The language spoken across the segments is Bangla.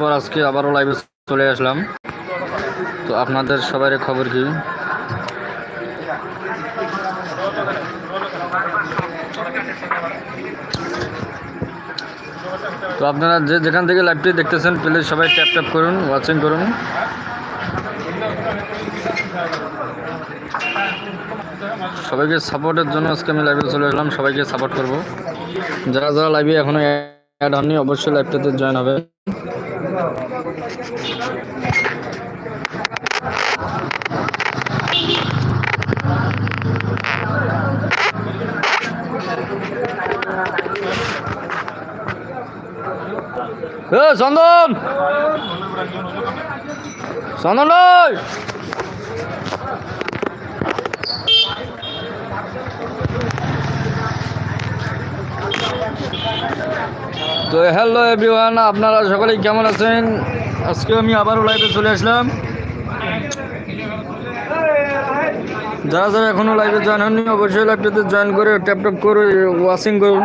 পর আজকে আবারও লাইভে চলে আসলাম। তো আপনাদের সবার খবর কি? তো আপনারা যে যেখান থেকে লাইভটি দেখতেছেন প্লিজ সবাই ট্যাপ ট্যাপ করুন ওয়াচিং করুন। সবাইকে সাপোর্টের জন্য আজকে আমি লাইভে চলে আসলাম, সবাইকে সাপোর্ট করব। যারা যারা লাইভে এখনও অ্যাড হননি, অবশ্যই লাইভটাতে জয়েন হবে চন্দন! চন্দন তো হ্যালো এভরিওয়ান আপনারা সকলেই কেমন আছেন? আজকে আমি আবারও লাইভে চলে আসলাম। যারা যারা এখনও লাইভে জয়েন হননি, অবশ্যই লাইভটাতে জয়েন করে ট্যাপ ট্যাপ করে ওয়াশিং করুন।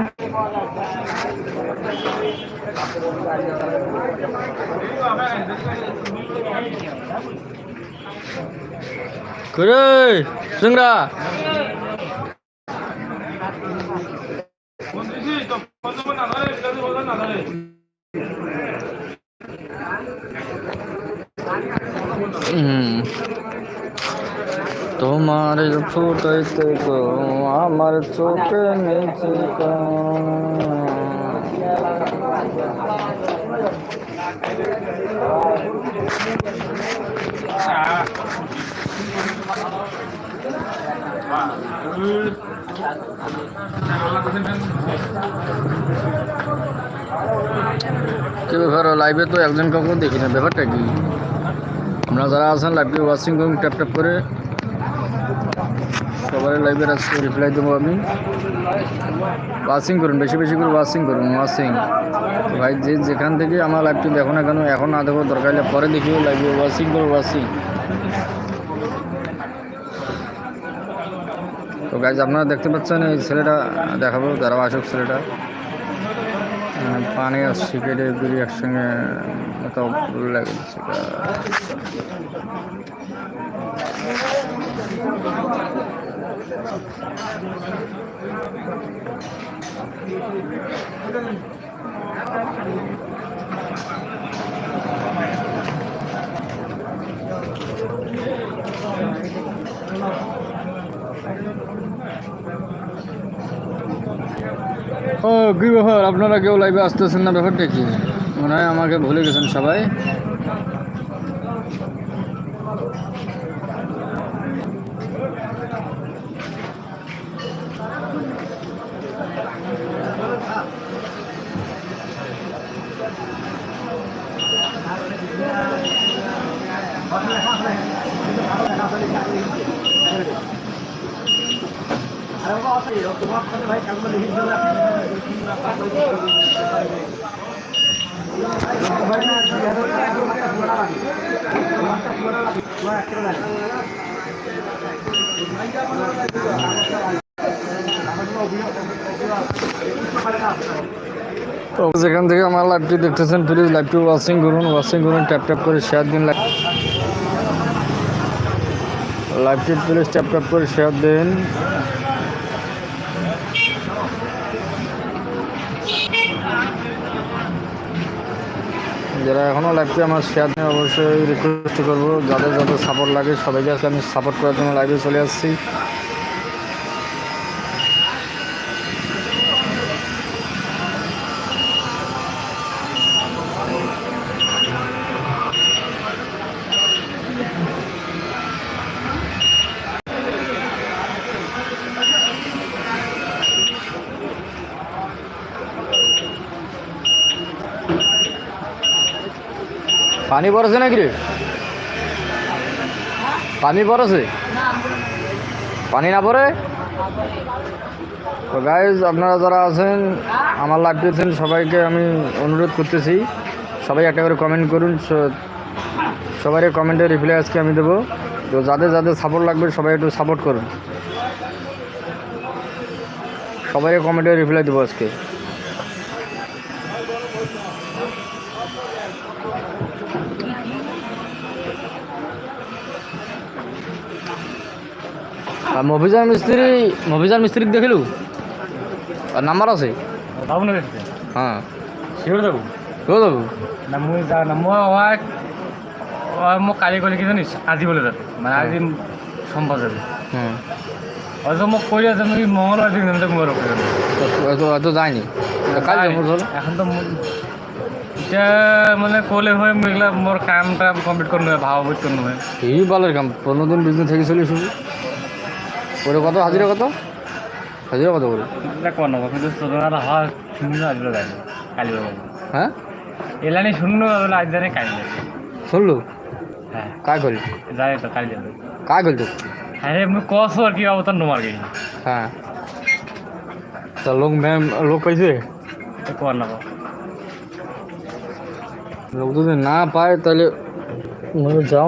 করে সিংরা। তোমার ফুটাইতে আমার চোখে নিচে। কি ব্যাপার লাইভে তো একজন কাউকে দেখি না ব্যাপারটা কি আমরা যারা আছেন লাইভে ওয়াচিং করুন ট্যাপ ট্যাপ করে। সবার লাইভের আজকে রিপ্লাই দেবো আমি। ওয়াচিং করুন, বেশি বেশি করে ওয়াচিং করুন ওয়াচিং ভাই, যে যেখান থেকে আমার লাইভটি দেখো না কেন, এখন না দেখো, দরকার হলে পরে দেখিও লাইভে ওয়াচিং করো ওয়াচিং তো গাইজ আপনারা দেখতে পাচ্ছেন এই ছেলেটা, দেখাবো, যারা আসুক ছেলেটা। পানি আর সিগারেট বিড়ি একসঙ্গে এত লাগে ও কি ব্যাপার আপনারা কেউ লাইভে আসতেছেন না, ব্যাপারটা কি? মনে হয় আমাকে ভুলে গেছেন সবাই। যেখান থেকে আমার লাইভটি দেখতেছেন প্লিজ লাইভটি ওয়াচিং করুন ওয়াচিং করুন ট্যাপ ট্যাপ করে শেয়ার দিন লাইভটি প্লিজ ট্যাপ ট্যাপ করে শেয়ার দিন। যারা এখনও লাইভটি আমার শেয়ার নিয়ে অবশ্যই রিকোয়েস্ট করব। যাদের যাদের সাপোর্ট লাগে সবাইকে আমি সাপোর্ট করার জন্য লাইভে চলে আসছি। পানি পড়েছে নাকি রে পানি পড়েছে পানি না পড়ে তো গাইজ আপনারা যারা আছেন, আমার লাইভ দিয়েছেন সবাইকে আমি অনুরোধ করতেছি। সবাই একটা করে কমেন্ট করুন, স- সবারই কমেন্টে রিপ্লাই আজকে আমি দেবো। তো যাদের যাদের সাপোর্ট লাগবে, সবাই একটু সাপোর্ট করুন। সবাই কমেন্টে রিপ্লাই দেবো আজকে। মফিজার মিস্ত্রি মফিজার মিস্ত্রিক দেখিলু? আর নাম্বার আছে? না হ্যাঁ। শিওর যাব কেউ যাব না মই যা না মই অহাক মোক কালি ক'লে কি জানিছ আজি বোলে তাত মানে আজি সম্ভৱ যাবি। হুম অথচ মোক কৈ আছে তুমি মঙ্গলবার দিন যাতে মই ৰখি যায়নি। তো কাল এখন তো এতিয়া মানে ক'লে হয় মোৰ এইগিলা মোৰ কাম টাম কমপ্লিট নোৱাৰে ভাও কৰিব নোৱাৰে এই ভালো কাম পনেরো দিন দিন থেকে চলি করে কত? হাজিরা কত? হাজিরা কত করে? হয়? এলানি শুনো বোলে আজি কালি শুনলু? হ্যাঁ। কায় করলি যায় তো কালি যাবে কায় করলি তো হ্যাঁ মই কছো আর কি অবতার নোমার গেছি হ্যাঁ। তা লোক ম্যাম লোক পাইছে? কোয়ার না লোক যদি না পায় তাহলে যাও।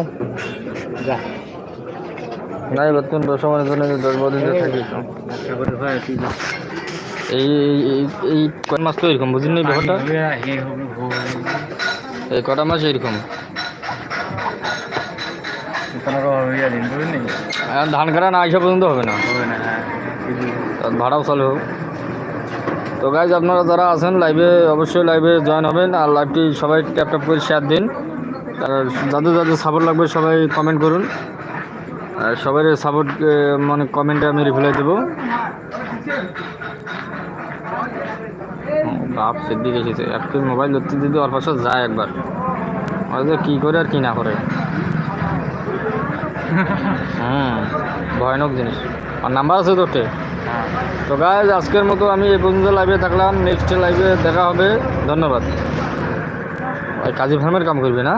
নাই বেতন ব্যবসা বাণিজ্য দশ বারো দিন থাকি। এই এই- কয় মাস তো এরকম বুঝলি না এই ব্যাপারটা? এই কটা মাস এরকম? ধান কাটা না আসা পর্যন্ত হবে না। ভাড়াও চলে হোক। তো গাইজ আপনারা যারা আছেন লাইভে অবশ্যই লাইভে জয়েন হবেন আর লাইভটি সবাই ট্যাপ ট্যাপ করে শেয়ার দিন। আর যাদের যাদের সাপোর্ট লাগবে সবাই কমেন্ট করুন। সবাই সাপোর্ট মানে কমেন্টে আমি রিপ্লাই দেবো। বাপ সেদিক এসেছে একটু মোবাইল ধরতে দিতে অল্প যায় একবার। হয়তো কী করে আর কী না করে। হুম ভয়ানক জিনিস। আর নাম্বার আছে তোরটে তো গাইজ আজকের মতো আমি এই পর্যন্ত লাইভে থাকলাম। নেক্সট লাইভে দেখা হবে। ধন্যবাদ। ওই কাজী ফার্মের কাম করবি না?